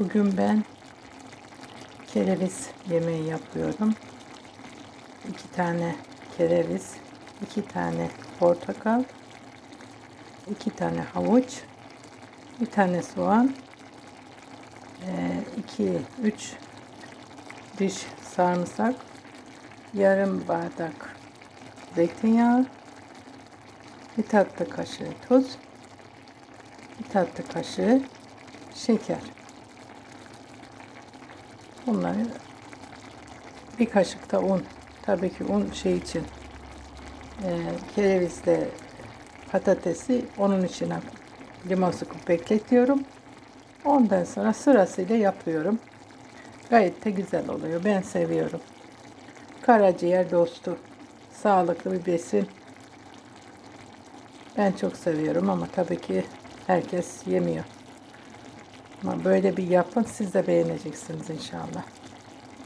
Bugün ben kereviz yemeği yapıyorum. İki tane kereviz, iki tane portakal, iki tane havuç, bir tane soğan, eee, iki, üç diş sarımsak, yarım bardak zeytinyağı, bir tatlı kaşığı tuz, bir tatlı kaşığı şeker. Bunları bir kaşık da un. Tabii ki un şey için e, kerevizle patatesi onun içine limon sıkıp bekletiyorum. Ondan sonra sırasıyla yapıyorum. Gayet de güzel oluyor. Ben seviyorum. Karaciğer dostu. Sağlıklı bir besin. Ben çok seviyorum ama tabii ki herkes yemiyor. Böyle bir yapın siz de beğeneceksiniz inşallah.